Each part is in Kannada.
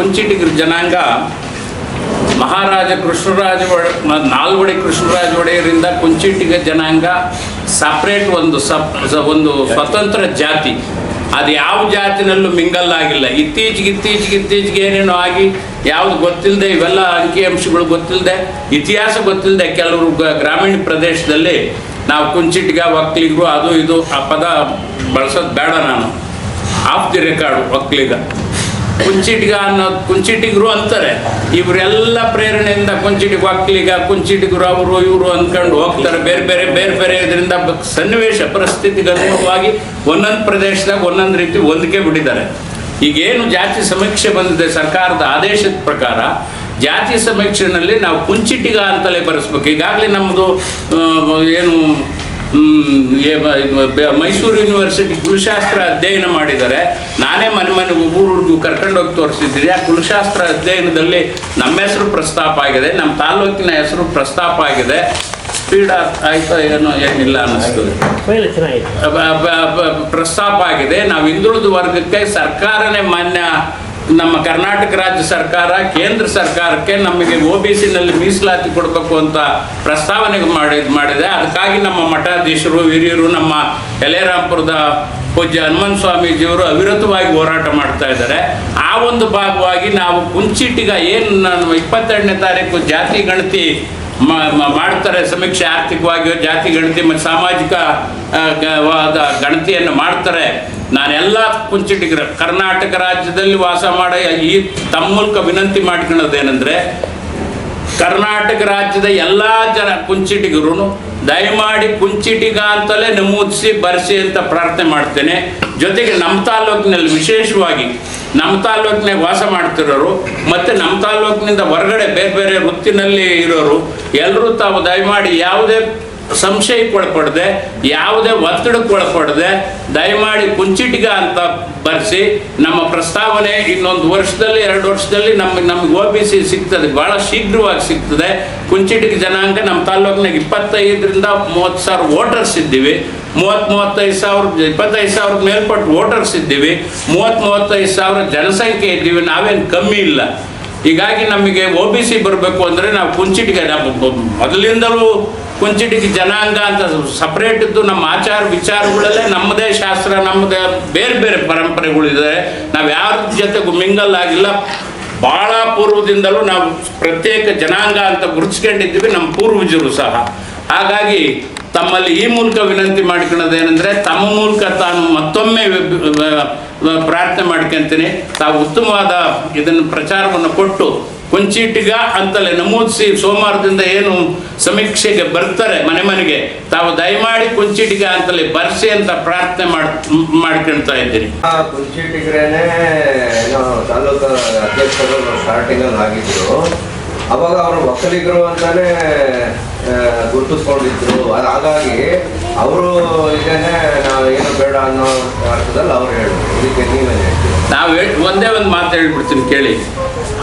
ಕುಂಚಿಟಿಗರ ಜನಾಂಗ ಮಹಾರಾಜ ಕೃಷ್ಣರಾಜ ನಾಲ್ವಡಿ ಕೃಷ್ಣರಾಜ ಒಡೆಯರಿಂದ ಕುಂಚಿಟಿಗ ಜನಾಂಗ ಸಪ್ರೇಟ್ ಒಂದು ಸಪ್ ಒಂದು ಸ್ವತಂತ್ರ ಜಾತಿ. ಅದು ಯಾವ ಜಾತಿನಲ್ಲೂ ಮಿಂಗಲ್ ಆಗಿಲ್ಲ. ಇತ್ತೀಚೆಗೆ ಇತ್ತೀಚೆಗೆ ಇತ್ತೀಚೆಗೆ ಏನೇನೋ ಆಗಿ ಯಾವುದು ಗೊತ್ತಿಲ್ಲದೆ ಇವೆಲ್ಲ ಅಂಕಿಅಂಶಗಳು ಗೊತ್ತಿಲ್ಲದೆ ಇತಿಹಾಸ ಗೊತ್ತಿಲ್ಲದೆ ಕೆಲವರು ಗ್ರಾಮೀಣ ಪ್ರದೇಶದಲ್ಲಿ ನಾವು ಕುಂಚಿಟ್ಟಿಗ ಒಕ್ಕಲಿಗರು ಅದು ಇದು ಆ ಪದ ಬಳಸೋದು ಬೇಡ ನಾನು. Off the record Vokkaliga Kunchitiga ಅನ್ನೋ ಕುಂಚಿಟಿಗರು ಅಂತಾರೆ. ಇವರೆಲ್ಲ ಪ್ರೇರಣೆಯಿಂದ ಕುಂಚಿಟಿಗ ಒಕ್ಕಲಿಗ ಕುಂಚಿಟಿಗರು ಅವರು ಇವರು ಅಂದ್ಕೊಂಡು ಹೋಗ್ತಾರೆ. ಬೇರೆ ಬೇರೆ ಬೇರೆ ಬೇರೆ ಇದರಿಂದ ಸನ್ನಿವೇಶ ಪರಿಸ್ಥಿತಿಗೆ ಅನುಗುಣವಾಗಿ ಒಂದೊಂದು ಪ್ರದೇಶದಾಗ ಒಂದೊಂದು ರೀತಿ ಹೊಂದಿಕೆ ಬಿಟ್ಟಿದ್ದಾರೆ. ಈಗೇನು ಜಾತಿ ಸಮೀಕ್ಷೆ ಬಂದಿದೆ ಸರ್ಕಾರದ ಆದೇಶದ ಪ್ರಕಾರ, ಜಾತಿ ಸಮೀಕ್ಷೆನಲ್ಲಿ ನಾವು ಕುಂಚಿಟಿಗ ಅಂತಲೇ ಬರೆಸ್ಬೇಕು. ಈಗಾಗಲೇ ನಮ್ಮದು ಏನು ಮೈಸೂರು ಯೂನಿವರ್ಸಿಟಿ ಕುಲಶಾಸ್ತ್ರ ಅಧ್ಯಯನ ಮಾಡಿದ್ದಾರೆ. ನಾನೇ ಮನೆ ಮನೆ ಊರು ಕರ್ಕೊಂಡೋಗಿ ತೋರಿಸಿದ್ದೀನಿ. ಆ ಕುಲಶಾಸ್ತ್ರ ಅಧ್ಯಯನದಲ್ಲಿ ನಮ್ಮ ಹೆಸರು ಪ್ರಸ್ತಾಪ ಆಗಿದೆ ನಮ್ಮ ತಾಲೂಕಿನ ಹೆಸರು ಪ್ರಸ್ತಾಪ ಆಗಿದೆ. ಸ್ಪೀಡ್ ಆಯ್ತಾ ಏನೋ ಏನಿಲ್ಲ ಅನ್ನಿಸ್ತದೆ ಪ್ರಸ್ತಾಪ ಆಗಿದೆ. ನಾವು ಹಿಂದುಳಿದ ವರ್ಗಕ್ಕೆ ಸರ್ಕಾರನೇ ಮಾನ್ಯ ನಮ್ಮ ಕರ್ನಾಟಕ ರಾಜ್ಯ ಸರ್ಕಾರ, ಕೇಂದ್ರ ಸರ್ಕಾರಕ್ಕೆ ನಮಗೆ ಒ ಬಿ ಸಿನಲ್ಲಿ ಮೀಸಲಾತಿ ಕೊಡಬೇಕು ಅಂತ ಪ್ರಸ್ತಾವನೆ ಮಾಡಿ, ಮಾಡಿದೆ. ಅದಕ್ಕಾಗಿ ನಮ್ಮ ಮಠಾಧೀಶರು, ಹಿರಿಯರು, ನಮ್ಮ ಎಲೆರಾಂಪುರದ ಪೂಜ್ಯ ಹನುಮಂತ ಸ್ವಾಮೀಜಿಯವರು ಅವಿರತವಾಗಿ ಹೋರಾಟ ಮಾಡ್ತಾ ಇದ್ದಾರೆ. ಆ ಒಂದು ಭಾಗವಾಗಿ ನಾವು ಕುಂಚಿಟಿಗ ಏನು ನಾನು ಇಪ್ಪತ್ತೆರಡನೇ ತಾರೀಕು ಜಾತಿ ಗಣತಿ ಮಾಡ್ತಾರೆ ಸಮೀಕ್ಷೆ ಆರ್ಥಿಕವಾಗಿ ಜಾತಿ, ಗಣತಿ ಮತ್ತು ಸಾಮಾಜಿಕ ವಾದ ಗಣತಿಯನ್ನು ಮಾಡ್ತಾರೆ. ನಾನೆಲ್ಲ ಕುಂಚಿಟಿಗರ ಕರ್ನಾಟಕ ರಾಜ್ಯದಲ್ಲಿ ವಾಸ ಮಾಡೋ ಈ ತಮ್ಮ ಮೂಲಕ ವಿನಂತಿ ಮಾಡ್ಕೊಳ್ಳೋದೇನೆಂದರೆ, ಕರ್ನಾಟಕ ರಾಜ್ಯದ ಎಲ್ಲ ಜನ ಕುಂಚಿಟಿಗರು ದಯಮಾಡಿ ಕುಂಚಿಟಿಗ ಅಂತಲೇ ನಮೂದಿಸಿ, ಬರೆಸಿ ಅಂತ ಪ್ರಾರ್ಥನೆ ಮಾಡ್ತೇನೆ. ಜೊತೆಗೆ ನಮ್ಮ ತಾಲೂಕಿನಲ್ಲಿ ವಿಶೇಷವಾಗಿ ನಮ್ಮ ತಾಲೂಕಿನಾಗ ವಾಸ ಮಾಡ್ತಿರೋರು, ಮತ್ತು ನಮ್ಮ ತಾಲೂಕಿನಿಂದ ಹೊರಗಡೆ ಬೇರೆ ಬೇರೆ ವೃತ್ತಿನಲ್ಲಿ ಇರೋರು ಎಲ್ಲರೂ ತಾವು ದಯಮಾಡಿ ಯಾವುದೇ ಸಂಶಯಕ್ಕೆ ಒಳಪಡದೆ, ಯಾವುದೇ ಒತ್ತಡಕ್ಕೆ ಒಳಪಡದೆ, ದಯಮಾಡಿ ಕುಂಚಿಟಿಗ ಅಂತ ಬರೆಸಿ, ನಮ್ಮ ಪ್ರಸ್ತಾವನೆ ಇನ್ನೊಂದು ವರ್ಷದಲ್ಲಿ, ಎರಡು ವರ್ಷದಲ್ಲಿ ನಮಗೆ ನಮ್ಗೆ ಒ ಬಿ ಸಿ ಸಿಗ್ತದೆ ಭಾಳ ಶೀಘ್ರವಾಗಿ ಸಿಗ್ತದೆ. ಕುಂಚಿಟಿಗ ಜನಾಂಗ ನಮ್ಮ ತಾಲೂಕಿನಾಗ ಇಪ್ಪತ್ತೈದರಿಂದ ಮೂವತ್ತು ಸಾವಿರ ವೋಟರ್ಸ್ ಇದ್ದೀವಿ. ಮೂವತ್ತು ಮೂವತ್ತೈದು ಸಾವಿರ, ಇಪ್ಪತ್ತೈದು ಸಾವಿರದ ಮೇಲ್ಪಟ್ಟು ವೋಟರ್ಸ್ ಇದ್ದೀವಿ. ಮೂವತ್ತು ಮೂವತ್ತೈದು ಸಾವಿರ ಜನಸಂಖ್ಯೆ ಇದ್ದೀವಿ, ನಾವೇನು ಕಮ್ಮಿ ಇಲ್ಲ. ಹೀಗಾಗಿ ನಮಗೆ ಒ ಬಿ ಸಿ ಬರಬೇಕು ಅಂದರೆ ನಾವು ಕುಂಚಿಟಿಗೆ ಮೊದಲಿಂದಲೂ ಕುಂಚಿಟಿಗೆ ಜನಾಂಗ ಅಂತ ಸಪ್ರೇಟ್ ಇದ್ದು ನಮ್ಮ ಆಚಾರ ವಿಚಾರಗಳಲ್ಲೇ ನಮ್ಮದೇ ಶಾಸ್ತ್ರ, ನಮ್ಮದೇ ಬೇರೆ ಬೇರೆ ಪರಂಪರೆಗಳಿದೆ ನಾವು ಯಾರ ಜೊತೆಗೂ ಮಿಂಗಲ್ ಆಗಿಲ್ಲ. ಬಹಳ ಪೂರ್ವದಿಂದಲೂ ನಾವು ಪ್ರತ್ಯೇಕ ಜನಾಂಗ ಅಂತ ಗುರುತಿಸ್ಕೊಂಡಿದ್ದೀವಿ, ನಮ್ಮ ಪೂರ್ವಜರು ಸಹ. ಹಾಗಾಗಿ ತಮ್ಮಲ್ಲಿ ಈ ಮೂಲಕ ವಿನಂತಿ ಮಾಡ್ಕೊಳ್ಳೋದೇನೆಂದರೆ, ತಮ್ಮ ಮೂಲಕ ತಾನು ಮತ್ತೊಮ್ಮೆ ಪ್ರಾರ್ಥನೆ ಮಾಡ್ಕೊಂತೀನಿ. ತಾವು ಉತ್ತಮವಾದ ಇದನ್ನು ಪ್ರಚಾರವನ್ನು ಕೊಟ್ಟು ಕೊಂಚೀಟಿಗ ಅಂತಲೇ ನಮೂದಿಸಿ ಸೋಮವಾರದಿಂದ ಏನು ಸಮೀಕ್ಷೆಗೆ ಬರ್ತಾರೆ ಮನೆ ಮನೆಗೆ ತಾವು ದಯಮಾಡಿ ಕುಂಚೀಟಿಗ ಅಂತಲೇ ಬರ್ಸಿ ಅಂತ ಪ್ರಾರ್ಥನೆ ಮಾಡಿ ಮಾಡ್ಕೊಳ್ತಾ ಇದ್ದೀನಿ. ಆ ಕುಂಚಿಟಿಗ್ರೇನೆ ತಾಲೂಕು ಅಧ್ಯಕ್ಷರು ಸ್ಟಾರ್ಟಿಂಗ್ ಆಗಿದ್ರು. ಅವಾಗ ಅವರು ಒಕ್ಕಲಿಗರು ಅಂತಾನೆ ಗುರುತಿಸ್ಕೊಂಡಿದ್ರು. ಹಾಗಾಗಿ ಅವರು ಇದೇನೆ ನಾವು ಏನು ಬೇಡ ಅನ್ನೋ ಅರ್ಥದಲ್ಲಿ ಅವ್ರು ಹೇಳಿದ್ರು. ಇದಕ್ಕೆ ನೀವೇನು ಹೇಳ್ತೀವಿ ನಾವು ಹೇಳ್- ಒಂದೇ ಒಂದು ಮಾತು ಹೇಳ್ಬಿಡ್ತೀನಿ ಕೇಳಿ.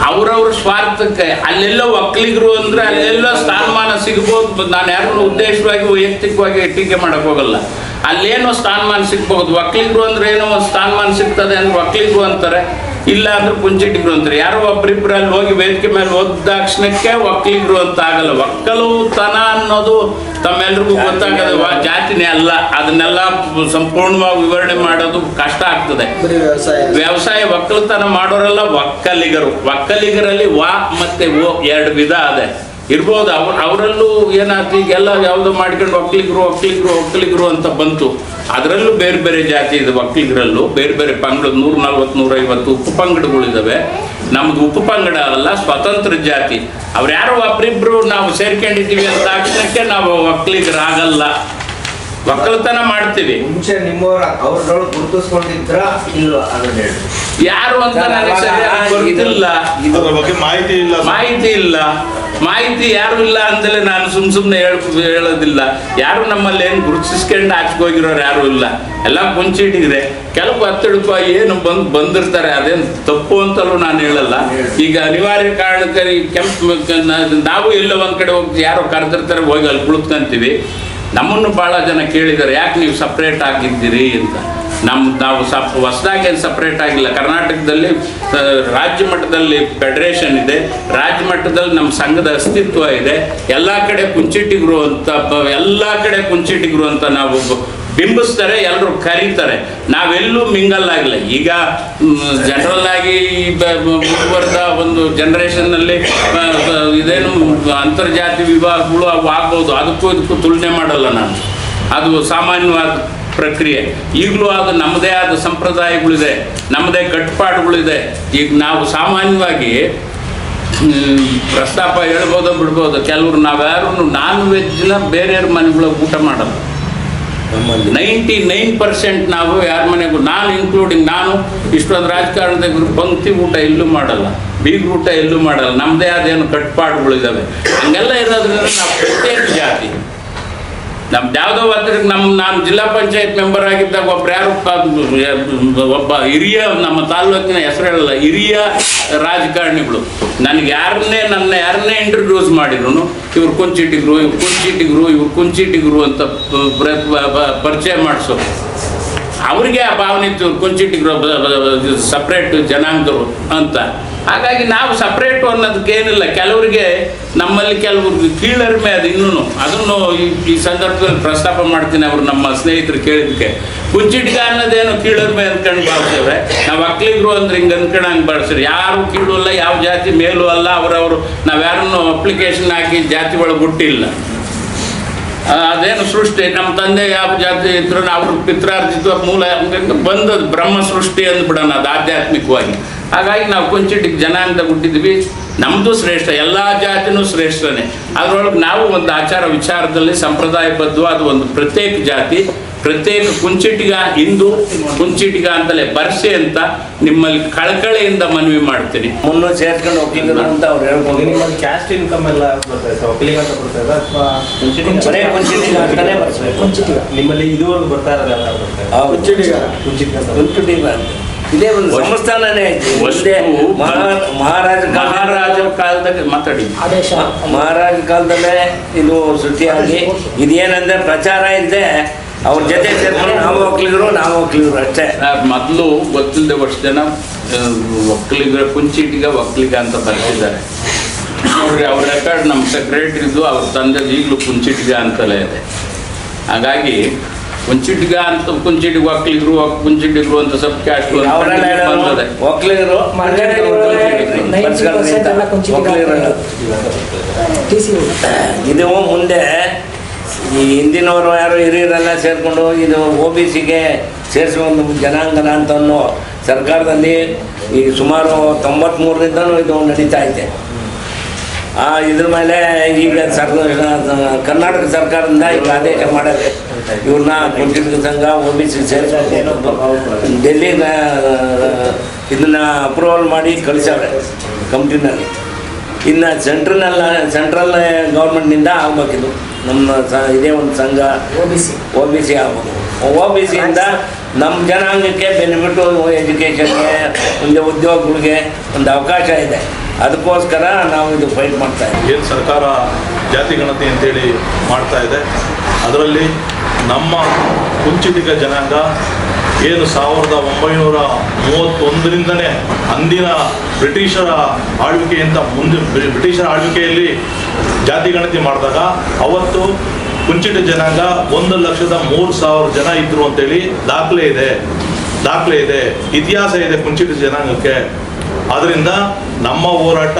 ಅವ್ರವ್ರ ಸ್ವಾರ್ಥಕ್ಕೆ ಅಲ್ಲೆಲ್ಲೋ ಒಕ್ಕಲಿಗರು ಅಂದ್ರೆ ಅಲ್ಲೆಲ್ಲೋ ಸ್ಥಾನಮಾನ ಸಿಗ್ಬೋದು. ನಾನು ಯಾರನ್ನು ಉದ್ದೇಶವಾಗಿ, ವೈಯಕ್ತಿಕವಾಗಿ ಟೀಕೆ ಮಾಡಕ್ ಹೋಗಲ್ಲ. ಅಲ್ಲೇನೋ ಸ್ಥಾನಮಾನ ಸಿಗ್ಬೋದು ಒಕ್ಕಲಿಗರು ಅಂದ್ರೆ ಏನೋ ಒಂದು ಸ್ಥಾನಮಾನ ಸಿಗ್ತದೆ ಅಂದ್ರೆ ಒಕ್ಕಲಿಗರು ಅಂತಾರೆ. ಇಲ್ಲ ಅಂದ್ರೆ ಕುಂಚಿಟಿಗರು ಅಂತಾರೆ. ಯಾರೋ ಒಬ್ರಿಬ್ರು ಅಲ್ಲಿ ಹೋಗಿ ವೇದಿಕೆ ಮೇಲೆ ಓದಾಕ್ಷಣಕ್ಕೆ ಒಕ್ಕಲಿಗರು ಅಂತ ಆಗಲ್ಲ. ಒಕ್ಕಲುತನ ಅನ್ನೋದು ತಮ್ಮೆಲ್ರಿಗೂ ಗೊತ್ತಾಗದ ಜಾತಿನೇ ಅಲ್ಲ. ಅದನ್ನೆಲ್ಲ ಸಂಪೂರ್ಣವಾಗಿ ವಿವರಣೆ ಮಾಡೋದು ಕಷ್ಟ ಆಗ್ತದೆ. ವ್ಯವಸಾಯ. ಒಕ್ಕಲುತನ ಮಾಡೋರೆಲ್ಲ ಒಕ್ಕಲಿಗರು ಒಕ್ಕಲಿಗರಲ್ಲಿ ವಾ ಮತ್ತೆ ಓ ಎರಡು ವಿಧ ಅದೆ. ಇರ್ಬೋದು ಅವ್ರ ಅವರಲ್ಲೂ ಏನಾಯ್ತು ಈಗೆಲ್ಲ ಯಾವುದೋ ಮಾಡ್ಕೊಂಡು ಒಕ್ಕಲಿಗರು ಒಕ್ಕಲಿಗರು ಒಕ್ಕಲಿಗರು ಅಂತ ಬಂತು. ಅದರಲ್ಲೂ ಬೇರೆ ಬೇರೆ ಜಾತಿ ಇದೆ ಒಕ್ಕಲಿಗರಲ್ಲೂ ಬೇರೆ ಬೇರೆ ಪಂಗಡ ನೂರ ನಲ್ವತ್ತು ನೂರೈವತ್ತು ಉಪ ಪಂಗಡಗಳಿದ್ದಾವೆ ನಮ್ದು ಉಪ ಪಂಗಡ ಅಲ್ಲ ಸ್ವತಂತ್ರ ಜಾತಿ. ಅವ್ರು ಯಾರೋ ಒಬ್ರಿಬ್ರು ನಾವು ಸೇರ್ಕೊಂಡಿದ್ದೀವಿ ಅಂತ ತಕ್ಷಣಕ್ಕೆ ನಾವು ಒಕ್ಕಲಿಗರಾಗಲ್ಲ ಒಕ್ಕಲತನ ಮಾಡ್ತೀವಿ. ಮುಂಚೆ ನಿಮ್ಮವರ ಅವ್ರಗಳು ಗುರುತಿಸ್ಕೊಂಡಿದ್ರ ಇಲ್ಲ ಅದನ್ನ ಹೇಳಿ. ಯಾರು ಅಂತ ನನಗೆ ಸರಿಯಾಗಿ ಗೊತ್ತಿಲ್ಲ. ಅದರ ಬಗ್ಗೆ ಮಾಹಿತಿ ಇಲ್ಲ ಮಾಹಿತಿ ಇಲ್ಲ. ಮಾಹಿತಿ ಯಾರು ಇಲ್ಲ ಅಂತಲೇ ನಾನು ಸುಮ್ ಸುಮ್ಮನೆ ಹೇಳೋದಿಲ್ಲ. ಯಾರು ನಮ್ಮಲ್ಲಿ ಏನು ಗುರುತಿಸ್ಕೊಂಡು ಹೋಗಿರೋರು ಯಾರು ಇಲ್ಲ. ಎಲ್ಲ ಕುಂಚಿಟ್ಟಿದ್ರೆ. ಕೆಲವು ಒತ್ತಡಕ್ಕೂ ಏನು ಬಂದ್ ಬಂದಿರ್ತಾರೆ, ಅದೇನು ತಪ್ಪು ಅಂತಲೂ ನಾನು ಹೇಳಲ್ಲ. ಈಗ ಅನಿವಾರ್ಯ ಕಾರಣಕ್ಕೆ ಕೆಂಪು ನಾವು ಎಲ್ಲೋ ಒಂದ್ ಕಡೆ ಹೋಗಿ ಯಾರೋ ಕರೆದಿರ್ತಾರೆ, ಹೋಗಿ ಅಲ್ಲಿ ಕುಳಿತ್ಕೊಂತೀವಿ. ನಮ್ಮನ್ನು ಭಾಳ ಜನ ಕೇಳಿದ್ದಾರೆ, ಯಾಕೆ ನೀವು ಸಪ್ರೇಟ್ ಆಗಿದ್ದೀರಿ ಅಂತ. ನಮ್ಮ ನಾವು ಸಪ್ ಹೊಸದಾಗಿ ಸಪ್ರೇಟ್ ಆಗಿಲ್ಲ. ಕರ್ನಾಟಕದಲ್ಲಿ ರಾಜ್ಯ ಮಟ್ಟದಲ್ಲಿ ಫೆಡರೇಷನ್ ಇದೆ. ರಾಜ್ಯ ಮಟ್ಟದಲ್ಲಿ ನಮ್ಮ ಸಂಘದ ಅಸ್ತಿತ್ವ ಇದೆ. ಎಲ್ಲ ಕಡೆ ಕುಂಚಿಟಿಗರು ಅಂತ ಎಲ್ಲ ಕಡೆ ಕುಂಚಿಟಿಗರು ಅಂತ ನಾವು ಬಿಂಬಿಸ್ತಾರೆ ಎಲ್ಲರೂ ಕರೀತಾರೆ. ನಾವೆಲ್ಲೂ ಮಿಂಗಲ್ ಆಗಿಲ್ಲ. ಈಗ ಜನರಲ್ ಆಗಿ ಮುಂದುವರೆದ ಒಂದು ಜನರೇಷನ್ನಲ್ಲಿ ಇದೇನು ಅಂತರ್ಜಾತಿ ವಿವಾಹಗಳು ಅವು ಆಗ್ಬೋದು. ಅದಕ್ಕೂ ಇದಕ್ಕೂ ತುಲನೆ ಮಾಡಲ್ಲ ನಾನು. ಅದು ಸಾಮಾನ್ಯವಾದ ಪ್ರಕ್ರಿಯೆ. ಈಗಲೂ ಅದು ನಮ್ಮದೇ ಆದ ಸಂಪ್ರದಾಯಗಳಿದೆ ನಮ್ಮದೇ ಕಟ್ಟುಪಾಡುಗಳಿದೆ ಈಗ ನಾವು ಸಾಮಾನ್ಯವಾಗಿ ಪ್ರಸ್ತಾಪ ಹೇಳ್ಬೋದು ಬಿಡ್ಬೋದು. ಕೆಲವರು ನಾವ್ಯಾರು ನಾನ್ ವೆಜ್ನ ಬೇರೆಯವ್ರ ಮನೆಗಳಿಗೆ ಊಟ ಮಾಡಲ್ಲ ನೈಂಟಿ ನೈನ್ ಪರ್ಸೆಂಟ್ ನಾವು ಯಾರ ಮನೆಗೂ ನಾನು ಇನ್ಕ್ಲೂಡಿಂಗ್ ನಾನು ಇಷ್ಟೊಂದು ರಾಜಕಾರಣದಾಗ ಪಂಕ್ತಿ ಊಟ ಎಲ್ಲೂ ಮಾಡಲ್ಲ. ಬೀಗ್ ಊಟ ಎಲ್ಲೂ ಮಾಡಲ್ಲ. ನಮ್ಮದೇ ಆದೇನು ಕಟ್ಪಾಡುಗಳಿದ್ದಾವೆ ಹಂಗೆಲ್ಲ ಇರೋದ್ರಿಂದ ನಾವು ಪ್ರತ್ಯೇಕ ಜಾತಿ. ನಮ್ದು ಯಾವುದೋ ಒತ್ತಡಕ್ಕೆ ನಮ್ಮ ನಾನು ಜಿಲ್ಲಾ ಪಂಚಾಯತ್ ಮೆಂಬರ್ ಆಗಿದ್ದಾಗ ಒಬ್ರು ಯಾರು ಒಬ್ಬ ಹಿರಿಯ ನಮ್ಮ ತಾಲೂಕಿನ ಹೆಸರು ಹೇಳಲ್ಲ, ಹಿರಿಯ ರಾಜಕಾರಣಿಗಳು. ನನಗೆ ಯಾರನ್ನೇ, ನನ್ನ ಯಾರನ್ನೇ ಇಂಟ್ರೊಡ್ಯೂಸ್ ಮಾಡಿದ್ರು ಇವ್ರು ಕುಂಚಿಟಿಗರು ಇವ್ರು ಕುಂಚಿಟಿಗರು ಇವ್ರು ಕುಂಚಿಟಿಗರು ಅಂತ ಪರಿಚಯ ಮಾಡಿಸೋ. ಅವ್ರಿಗೆ ಆ ಭಾವನೆ ಇತ್ತು, ಇವ್ರು ಕುಂಚಿಟಿಗರು ಸಪ್ರೇಟ್ ಜನಾಂಗದವರು ಅಂತ. ಹಾಗಾಗಿ ನಾವು ಸಪ್ರೇಟ್ ಅನ್ನೋದಕ್ಕೆ ಏನಿಲ್ಲ, ಕೆಲವರಿಗೆ ನಮ್ಮಲ್ಲಿ ಕೆಲವ್ರಿಗೆ ಕೀಳರಿಮೆ ಅದು ಇನ್ನೂ ಅದನ್ನು ಈ- ಸಂದರ್ಭದಲ್ಲಿ ಪ್ರಸ್ತಾಪ ಮಾಡ್ತೀನಿ ಅವರು ನಮ್ಮ ಸ್ನೇಹಿತರು ಕೇಳಿದ್ದಕ್ಕೆ. ಕುಂಚಿಟ್ಕ ಅನ್ನೋದೇನು ಕೀಳರಿಮೆ ಅಂದ್ಕೊಂಡು ಭಾವಿಸ್ತೇವೆ ನಾವು ಅಕ್ಲಿಗ್ರು ಅಂದ್ರೆ ಹಿಂಗೆ ಅಂದ್ಕೊಂಡಂಗೆ ಬಳಸ್ರಿ ಯಾರು ಕೀಳು ಅಲ್ಲ, ಯಾವ ಜಾತಿ ಮೇಲೂ ಅಲ್ಲ, ಅವರವರು ನಾವು ಯಾರನ್ನು ಅಪ್ಲಿಕೇಶನ್ ಹಾಕಿ ಜಾತಿ ಒಳಗೆ ಹುಟ್ಟಿಲ್ಲ. ಅದೇನು ಸೃಷ್ಟಿ ನಮ್ಮ ತಂದೆ ಯಾವ ಜಾತಿ ಇದ್ರು, ಅವ್ರ ಪಿತ್ರಾರ್ಜಿತ ಮೂಲ ಬಂದದ್ದು ಬ್ರಹ್ಮ ಸೃಷ್ಟಿ ಅಂದ್ಬಿಡೋಣ ಅದು ಆಧ್ಯಾತ್ಮಿಕವಾಗಿ. ಹಾಗಾಗಿ ನಾವು ಜನ ಜನಾಂಗದ ಹುಟ್ಟಿದ್ವಿ. ನಮ್ಮದು ಶ್ರೇಷ್ಠ ಎಲ್ಲ ಜಾತಿನೂ ಶ್ರೇಷ್ಠನೇ. ಅದರೊಳಗೆ ನಾವು ಒಂದು ಆಚಾರ ವಿಚಾರದಲ್ಲಿ ಸಂಪ್ರದಾಯಬದ್ಧವಾದ ಒಂದು ಪ್ರತ್ಯೇಕ ಜಾತಿ ಪ್ರತ್ಯೇಕ ಕುಂಚಿಟಿಗ ಹಿಂದೂ ಕುಂಚಿಟಿಗ ಅಂತಲೇ ಬರ್ಸೆ ಅಂತ ನಿಮ್ಮಲ್ಲಿ ಕಳಕಳಿಯಿಂದ ಮನವಿ ಮಾಡ್ತೀನಿ. ಮುನ್ನೂರು ಸೇರ್ಕೊಂಡು ಹೋಗ್ತಿದ್ರು ಅಂತ ಅವ್ರು ಹೇಳ್ಬೋದು ನಿಮ್ಮಲ್ಲಿ ಕ್ಯಾಸ್ಟ್ ಇನ್ಕಮ್ ಎಲ್ಲ ಬರ್ತಾ ಇದೆ ಒಕ್ಕಲಿಗ ಅಂತ ಬರ್ತಾ ಇದೆ ಅಥವಾ ಬರೇ ಕುಂಚಿಟಿಗ ಅಂತಾನೆ ನಿಮ್ಮಲ್ಲಿ ಇದುವರೆಗೂ ಬರ್ತಾ ಇರೋದಲ್ಲ ಇದೆ. ಕುಂಚಿಟಿಗ. ಕುಂಚಿಟಿಗ ಕುಂಚಿಟಿಗ ಅಂತ. ಇದೇ ಒಂದು ಸಂಸ್ಥಾನನೇ. ಮಹಾ- ಮಹಾರಾಜ ಮಹಾರಾಜ ಕಾಲದಲ್ಲಿ ಮಾತಾಡಿ. ಮಹಾರಾಜ ಕಾಲದಲ್ಲೇ ಇದು ಸೃಷ್ಟಿಯಾಗಿ ಇದೇನಂದ್ರೆ ಪ್ರಚಾರ ಇದ್ದೆ ಅವ್ರ ಜೊತೆ ಸೇರ್ಕೊಂಡು ನಾವು ಒಕ್ಕಲಿಗರು ನಾವು ಒಕ್ಕಲಿಗರು ಅಷ್ಟೇ. ಮೊದಲು ಗೊತ್ತಿಲ್ಲದೆ ವರ್ಷ ಜನ ಒಕ್ಕಲಿಗರ ಕುಂಚಿಟಿಗ ಒಕ್ಕಲಿಗ ಅಂತ ಬರ್ತಿದ್ದಾರೆ ನೋಡ್ರಿ ಅವ್ರ ರೆಕಾರ್ಡ್ ನಮ್ಮ ಸೆಕ್ರೆಟ್ರಿದ್ದು ಅವ್ರ ತಂದೆ ಈಗಲೂ ಕುಂಚಿಟಿಗ ಅಂತಲೇ ಇದೆ. ಹಾಗಾಗಿ ಕುಂಚಿಟಿಗ ಅಂತ ಕುಂಚಿಟಿಗ ಒಕ್ಕಲಿಗರು ಕುಂಚಿಟಿಗರು ಅಂತ ಸಬ್ ಕ್ಯಾಸ್ಟ್ ಟಿ ಸಿ ಇದು ಮುಂದೆ ಈ ಹಿಂದಿನವರು ಯಾರು ಹಿರಿಯರೆಲ್ಲ ಸೇರಿಕೊಂಡು ಇದು ಒ ಬಿ ಸಿಗೆ ಸೇರಿಸುವ ಒಂದು ಜನಾಂಗನ ಅಂತ ಅನ್ನೋ ಸರ್ಕಾರದಲ್ಲಿ ಈ ಸುಮಾರು ತೊಂಬತ್ಮೂರರಿಂದನೂ ಇದು ನಡೀತಾ ಇದೆ ಆ ಇದ್ರ ಮೇಲೆ ಈಗ ಸರ್ ಕರ್ನಾಟಕ ಸರ್ಕಾರದಿಂದ ಈಗ ಆದೇಶ ಮಾಡಿದೆ ಇವ್ರನ್ನ ಕುಂಚಿತ ಸಂಘ ಒ ಬಿ ಸಿ ಸೇರಿಸ್ಬೇಕು ಡೆಲ್ಲಿನ ಇದನ್ನ ಅಪ್ರೂವಲ್ ಮಾಡಿ ಕಳಿಸವ್ರೆ ಕಂಪ್ನಿನಲ್ಲಿ ಇನ್ನು ಸೆಂಟ್ರಲ್ ಸೆಂಟ್ರಲ್ ಗೌರ್ಮೆಂಟ್ನಿಂದ ಆಗ್ಬೇಕಿದು ನಮ್ಮ ಸ ಇದೇ ಒಂದು ಸಂಘ O B C O B C ಆಗ್ಬೇಕು. ಓ ಬಿ ಸಿಯಿಂದ ನಮ್ಮ ಜನಾಂಗಕ್ಕೆ ಬೆನಿಫಿಟ್ಟು ಎಜುಕೇಷನ್ಗೆ ಒಂದು ಉದ್ಯೋಗಗಳಿಗೆ ಒಂದು ಅವಕಾಶ ಇದೆ. ಅದಕ್ಕೋಸ್ಕರ ನಾವು ಇದು ಫೈಟ್ ಮಾಡ್ತಾ ಇದ್ದೀವಿ. ಏನು ಸರ್ಕಾರ ಜಾತಿ ಗಣತಿ ಅಂತೇಳಿ ಮಾಡ್ತಾ ಇದೆ. ಅದರಲ್ಲಿ ನಮ್ಮ ಕುಂಚಿಟಿಗ ಜನಾಂಗ ಏನು ಸಾವಿರದ ಒಂಬೈನೂರ ಮೂವತ್ತೊಂದರಿಂದನೇ ಅಂದಿನ ಬ್ರಿಟಿಷರ ಆಳ್ವಿಕೆಯಿಂದ ಮುಂದೆ ಬ್ರಿಟಿಷರ ಆಳ್ವಿಕೆಯಲ್ಲಿ ಜಾತಿ ಗಣತಿ ಮಾಡಿದಾಗ ಅವತ್ತು ಕುಂಚಿಟ ಜನಾಂಗ ಒಂದು ಲಕ್ಷದ ಮೂರು ಸಾವಿರ ಜನ ಇದ್ರು ಅಂತೇಳಿ ದಾಖಲೆ ಇದೆ. ದಾಖಲೆ ಇದೆ. ಇತಿಹಾಸ ಇದೆ ಕುಂಚಿಟ ಜನಾಂಗಕ್ಕೆ. ಆದ್ದರಿಂದ ನಮ್ಮ ಹೋರಾಟ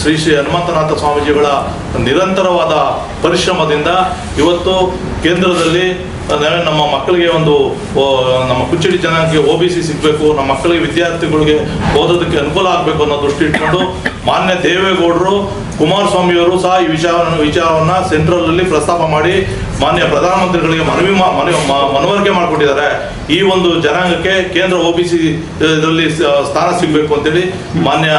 ಶ್ರೀ ಶ್ರೀ ಹನುಮಂತನಾಥ ಸ್ವಾಮೀಜಿಗಳ ನಿರಂತರವಾದ ಪರಿಶ್ರಮದಿಂದ ಇವತ್ತು ಕೇಂದ್ರದಲ್ಲಿ ನಾವೇ ನಮ್ಮ ಮಕ್ಕಳಿಗೆ ಒಂದು ನಮ್ಮ ಕುಚ್ಚಿಡಿ ಜನಾಂಗಕ್ಕೆ ಒ ಬಿ ಸಿ ಸಿಗಬೇಕು, ನಮ್ಮ ಮಕ್ಕಳಿಗೆ ವಿದ್ಯಾರ್ಥಿಗಳಿಗೆ ಓದೋದಕ್ಕೆ ಅನುಕೂಲ ಆಗಬೇಕು ಅನ್ನೋ ದೃಷ್ಟಿ ಇಟ್ಕೊಂಡು ಮಾನ್ಯ ದೇವೇಗೌಡರು, ಕುಮಾರಸ್ವಾಮಿಯವರು ಸಹ ಈ ವಿಚಾರ ವಿಚಾರವನ್ನ ಸೆಂಟ್ರಲ್ ಅಲ್ಲಿ ಪ್ರಸ್ತಾಪ ಮಾಡಿ ಮಾನ್ಯ ಪ್ರಧಾನಮಂತ್ರಿಗಳಿಗೆ ಮನವಿ ಮನವರಿಕೆ ಮಾಡಿಕೊಟ್ಟಿದ್ದಾರೆ ಈ ಒಂದು ಜನಾಂಗಕ್ಕೆ ಕೇಂದ್ರ ಒ ಬಿ ಸಿ ಇದರಲ್ಲಿ ಸ್ಥಾನ ಸಿಗಬೇಕು ಅಂತೇಳಿ ಮಾನ್ಯ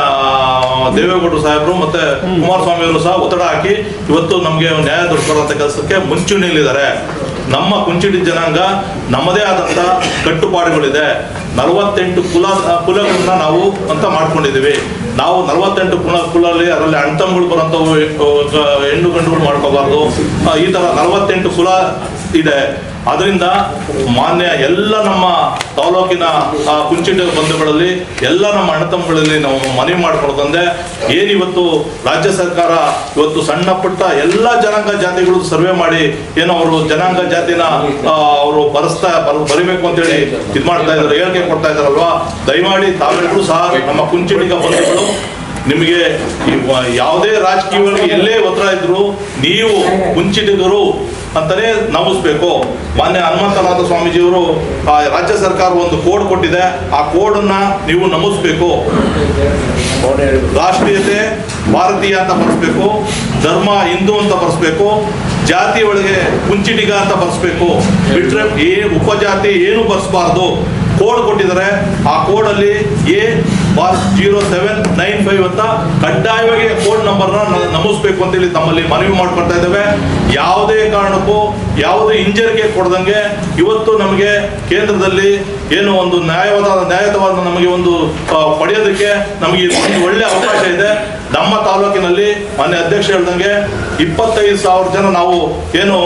ದೇವೇಗೌಡರು ಸಾಹೇಬರು ಮತ್ತೆ ಕುಮಾರಸ್ವಾಮಿಯವರು ಸಹ ಒತ್ತಡ ಹಾಕಿ ಇವತ್ತು ನಮಗೆ ನ್ಯಾಯ ದೊರಕುವಂಥ ಕೆಲಸಕ್ಕೆ ಮುಂಚೂಣಿಯಲ್ಲಿದ್ದಾರೆ. ನಮ್ಮ ಕುಂಚಿಡಿ ಜನಾಂಗ ನಮ್ಮದೇ ಆದಂತ ಕಟ್ಟುಪಾಡುಗಳಿದೆ. ನಲವತ್ತೆಂಟು ಕುಲ ಕುಲಗಳನ್ನ ನಾವು ಅಂತ ಮಾಡ್ಕೊಂಡಿದ್ದೀವಿ. ನಾವು ನಲವತ್ತೆಂಟು ಕುಲ, ಕುಲಲ್ಲಿ ಅದರಲ್ಲಿ ಅಣ್ತಮ್ಗಳು ಬರೋಂಥವು ಹೆಣ್ಣು ಗಂಡುಗಳು ಮಾಡ್ಕೋಬಾರ್ದು. ಈ ತರ ನಲವತ್ತೆಂಟು ಕುಲ ಇದೆ. ಅದರಿಂದ ಮಾನ್ಯ ಎಲ್ಲ ನಮ್ಮ ತಾಲೂಕಿನ ಕುಂಚಿಟ ಬಂಧುಗಳಲ್ಲಿ ಎಲ್ಲ ನಮ್ಮ ಅಣ್ಣತಮ್ಮಗಳಲ್ಲಿ ನಾವು ಮನವಿ ಮಾಡಿಕೊಳ್ಳೋದಂದ್ರೆ ಏನಿವತ್ತು ರಾಜ್ಯ ಸರ್ಕಾರ ಇವತ್ತು ಸಣ್ಣ ಪುಟ್ಟ ಎಲ್ಲ ಜನಾಂಗ ಜಾತಿಗಳು ಸರ್ವೆ ಮಾಡಿ ಏನೋ ಅವರು ಜನಾಂಗ ಜಾತಿನ ಅವರು ಬರೆಸ್ತಾ ಬರ, ಬರಿಬೇಕು ಅಂತೇಳಿ ಇದು ಮಾಡ್ತಾ ಇದ್ದಾರೆ, ಹೇಳಿಕೆ ಕೊಡ್ತಾ ಇದಾರಲ್ವಾ ದಯಮಾಡಿ ತಾವೆಲ್ಲರೂ ಸಹ ನಮ್ಮ ಕುಂಚಿಟಿಗ ಬಂಧುಗಳು, ನಿಮಗೆ ಯಾವುದೇ ರಾಜಕೀಯವಾಗಿ ಎಲ್ಲೇ ಒತ್ತಡ ಇದ್ರು ನೀವು ಕುಂಚಿಟಿಗರು ಅಂತಾನೆ ನಮಿಸ್ಬೇಕು ಮಾನ್ಯ ಹನುಮಂತನಾಥ ಸ್ವಾಮೀಜಿಯವರು ಆ ರಾಜ್ಯ ಸರ್ಕಾರ ಒಂದು ಕೋಡ್ ಕೊಟ್ಟಿದೆ. ಆ ಕೋಡನ್ನ ನೀವು ನಮಿಸ್ಬೇಕು ರಾಷ್ಟ್ರೀಯತೆ, ಭಾರತೀಯ ಅಂತ ಬರೆಸ್ಬೇಕು. ಧರ್ಮ, ಹಿಂದೂ ಅಂತ ಬರೆಸ್ಬೇಕು. ಜಾತಿ ಒಳಗೆ ಕುಂಚಿಟಿಗ ಅಂತ ಬರೆಸ್ಬೇಕು. ಬಿಟ್ರೆ ಏ, ಉಪಜಾತಿ ಏನು ಬರ್ಸ್ಬಾರ್ದು. ಕೋಡ್ ಕೊಟ್ಟಿದ್ದಾರೆ. ಆ ಕೋಡಲ್ಲಿ A bar zero seven nine five ಅಂತ ಕಡ್ಡಾಯವಾಗಿ ಫೋನ್ ನಂಬರ್ನ ನಮೂಸ್ಬೇಕು ಅಂತೇಳಿ ತಮ್ಮಲ್ಲಿ ಮನವಿ ಮಾಡ್ಕೊಳ್ತಾ ಇದ್ದೇವೆ. ಯಾವುದೇ ಕಾರಣಕ್ಕೂ ಯಾವುದೇ ಹಿಂಜರಿಕೆ ಕೊಡದಂಗೆ ಇವತ್ತು ನಮಗೆ ಕೇಂದ್ರದಲ್ಲಿ ಏನು ಒಂದು ನ್ಯಾಯವಾದ ನ್ಯಾಯತವಾದ ನಮಗೆ ಒಂದು ಪಡೆಯೋದಕ್ಕೆ ನಮಗೆ ಒಂದು ಒಳ್ಳೆ ಅವಕಾಶ ಇದೆ. ನಮ್ಮ ತಾಲೂಕಿನಲ್ಲಿ ಮಾನ್ಯ ಅಧ್ಯಕ್ಷ ಹೇಳ್ದಂಗೆ ಇಪ್ಪತ್ತೈದು ಸಾವಿರ ಜನ ನಾವು ಏನು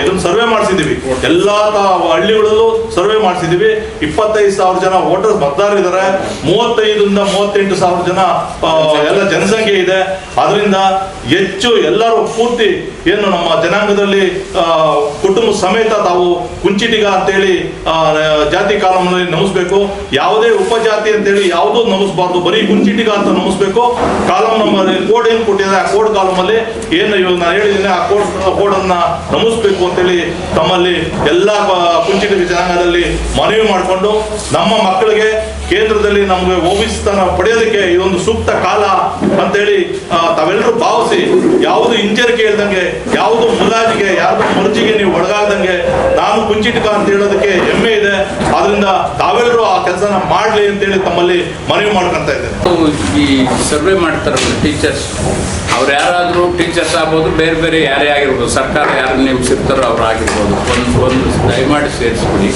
ಇದನ್ನ ಸರ್ವೆ ಮಾಡಿಸಿದೀವಿ ಎಲ್ಲಾ ಹಳ್ಳಿಗಳಲ್ಲೂ ಸರ್ವೆ ಮಾಡಿಸಿದೀವಿ ಇಪ್ಪತ್ತೈದು ಸಾವಿರ ಜನ ವೋಟರ್ಸ್ ಮತದಾರರಿದ್ದಾರೆ ಮೂವತ್ತೈದರಿಂದ ಮೂವತ್ತೆಂಟು ಸಾವಿರ ಜನ ಎಲ್ಲ ಜನಸಂಖ್ಯೆ ಇದೆ. ಅದರಿಂದ ಹೆಚ್ಚು ಎಲ್ಲರೂ ಪೂರ್ತಿ ಏನು ನಮ್ಮ ಜನಾಂಗದಲ್ಲಿ ಕುಟುಂಬ ಸಮೇತ ತಾವು ಕುಂಚಿಟಿಗ ಅಂತೇಳಿ ಜಾತಿ ಕಾಲಂನಲ್ಲಿ ನಮಿಸ್ಬೇಕು. ಯಾವುದೇ ಉಪಜಾತಿ ಅಂತೇಳಿ ಯಾವುದೂ ನಮಿಸ್ಬಾರ್ದು. ಬರೀ ಕುಂಚಿಟಿಗ ಅಂತ ನಮಿಸ್ಬೇಕು. ಕಾಲಂ ನಮ್ಮಲ್ಲಿ ಕೋಡ್ ಏನು ಕೊಟ್ಟಿದೆ, ಆ ಕೋಡ್ ಕಾಲಮಲ್ಲಿ ಏನು ಇವಾಗ ನಾನು ಹೇಳಿದ್ದೀನಿ ಆ ಕೋಡ್, ಕೋಡನ್ನು ನಮಿಸ್ಬೇಕು ಅಂತೇಳಿ ತಮ್ಮಲ್ಲಿ ಎಲ್ಲ ಕುಂಚಿಟಿಗ ಜನಾಂಗದಲ್ಲಿ ಮನವಿ ಮಾಡಿಕೊಂಡು ನಮ್ಮ ಮಕ್ಕಳಿಗೆ ಕೇಂದ್ರದಲ್ಲಿ ನಮಗೆ ಓಬಿಸ್ತನ ಪಡೆಯೋದಕ್ಕೆ ಇದೊಂದು ಸೂಕ್ತ ಕಾಲ ಅಂತೇಳಿ ತಾವೆಲ್ಲರೂ ಭಾವಿಸಿ, ಯಾವುದು ಹಿಂಜರಿಕೆ ಇಲ್ದಂಗೆ, ಯಾವುದು ಮುಲಾಜಿಗೆ ಯಾವುದು ಮರ್ಜಿಗೆ ನೀವು ಒಳಗಾಗದಂಗೆ ನಾನು ಕುಂಚಿಟಿಕ ಅಂತ ಹೇಳೋದಕ್ಕೆ ಹೆಮ್ಮೆ ಇದೆ. ಆದ್ರಿಂದ ತಾವೆಲ್ಲರೂ ಆ ಕೆಲಸನ ಮಾಡಲಿ ಅಂತೇಳಿ ತಮ್ಮಲ್ಲಿ ಮನವಿ ಮಾಡ್ಕೊಳ್ತಾ ಇದ್ದೇನೆ. ಈ ಸರ್ವೆ ಮಾಡ್ತಾರಲ್ಲ ಟೀಚರ್ಸ್, ಅವ್ರು ಯಾರಾದರೂ ಟೀಚರ್ಸ್ ಆಗ್ಬೋದು, ಬೇರೆ ಬೇರೆ ಯಾರೇ ಆಗಿರ್ಬೋದು, ಸರ್ಕಾರ ಯಾರು ನೇಮಿಸಿರ್ತಾರೋ ಅವ್ರು ಆಗಿರ್ಬೋದು. ಒಂದು ಒಂದು ದಯಮಾಡಿ ಸೇರಿಸ್ಬಿಡಿ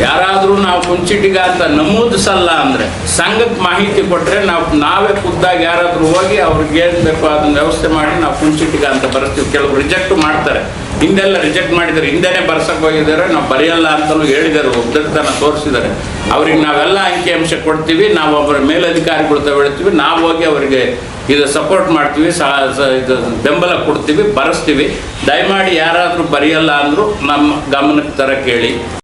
ಯಾರಾದರೂ ನಾವು ಕುಂಚಿಟಿಗ ಅಂತ ನಮೂದಿಸಲ್ಲ ಅಂದರೆ ಸಂಘಕ್ಕೆ ಮಾಹಿತಿ ಕೊಟ್ಟರೆ ನಾವು ನಾವೇ ಖುದ್ದಾಗಿ ಯಾರಾದರೂ ಹೋಗಿ ಅವ್ರಿಗೆ ಏನು ಬೇಕೋ ಅದನ್ನು ವ್ಯವಸ್ಥೆ ಮಾಡಿ ನಾವು ಕುಂಚಿಟಿಗ ಅಂತ ಬರ್ತೀವಿ. ಕೆಲವರು ರಿಜೆಕ್ಟ್ ಮಾಡ್ತಾರೆ. ಹಿಂದೆಲ್ಲ ರಿಜೆಕ್ಟ್ ಮಾಡಿದ್ದಾರೆ. ಹಿಂದೆನೇ ಬರ್ಸಕ್ಕೆ ಹೋಗಿದ್ದಾರೆ. ನಾವು ಬರೆಯಲ್ಲ ಅಂತಲೂ ಹೇಳಿದ್ದಾರೆ. ಒಬ್ಬದನ್ನ ತೋರಿಸಿದ್ದಾರೆ. ಅವ್ರಿಗೆ ನಾವೆಲ್ಲ ಅಂಕಿಅಂಶ ಕೊಡ್ತೀವಿ. ನಾವು ಒಬ್ಬರ ಮೇಲಧಿಕಾರಿಗಳು ತಗೊಳ್ತೀವಿ ನಾವು ಹೋಗಿ ಅವರಿಗೆ ಇದು ಸಪೋರ್ಟ್ ಮಾಡ್ತೀವಿ. ಇದು ಬೆಂಬಲ ಕೊಡ್ತೀವಿ. ಬರೆಸ್ತೀವಿ. ದಯಮಾಡಿ ಯಾರಾದರೂ ಬರೆಯಲ್ಲ ಅಂದರೂ ನಮ್ಮ ಗಮನಕ್ಕೆ ತರ ಕೇಳಿ